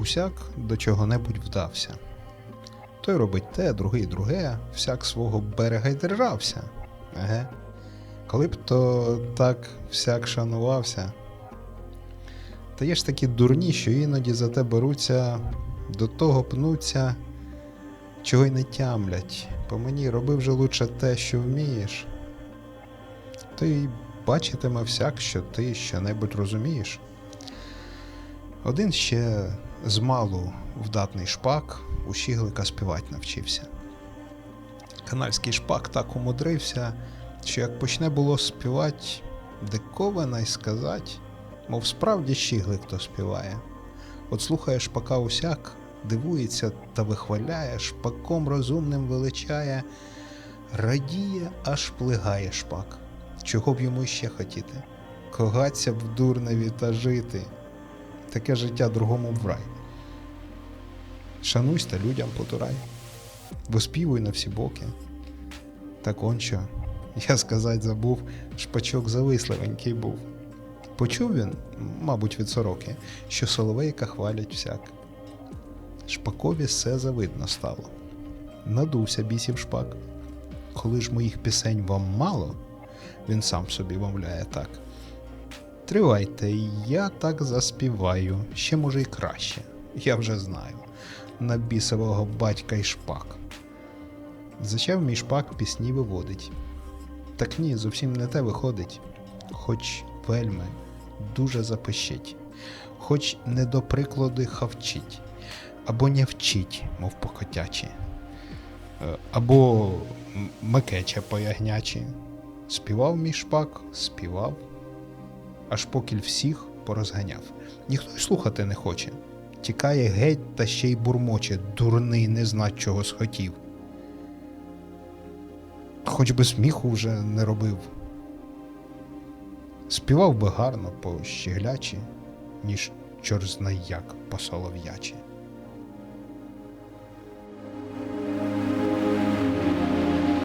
Усяк до чого-небудь вдався. Той робить те, другий друге, всяк свого берега й держався. Еге. Коли б то так всяк шанувався. Та є ж такі дурні, що іноді за те беруться, до того пнуться, чого й не тямлять. По мені роби вже лучше те, що вмієш. То бачитиме всяк, що ти що-небудь розумієш. Один ще змалу вдатний шпак у щіглика співати навчився. Канальський шпак так умудрився, що як почне було співати, диковина й сказать, мов справді щіглик то співає. От слухає шпака усяк, дивується та вихваляє, шпаком розумним величає, радіє, аж плигає шпак. Чого б йому ще хотіти? Когаться б дурневі та жити. Таке життя другому в рай. Шануйсь та людям потурай, виспівуй на всі боки. Так он що, я сказать забув, шпачок зависливенький був. Почув він, мабуть, від сороки, що соловейка хвалять всяк. Шпакові все завидно стало. Надувся бісів шпак. Коли ж моїх пісень вам мало, він сам собі мовляє так. Тривайте, я так заспіваю, ще може й краще, я вже знаю. На бісового батька й шпак. Зачав мій шпак пісні виводить. Так ні, зовсім не те виходить, хоч вельми дуже запищить, хоч не до прикладу хавчить, або не вчить, мов покотячі, Е, або мекече поягнячі. Співав мій шпак, співав, аж покіль всіх порозганяв. Ніхто й слухати не хоче. Тікає геть та ще й бурмоче, дурний не знать чого схотів. Хоч би сміху вже не робив. Співав би гарно по щеглячі, ніж чорзнаяк по солов'ячі.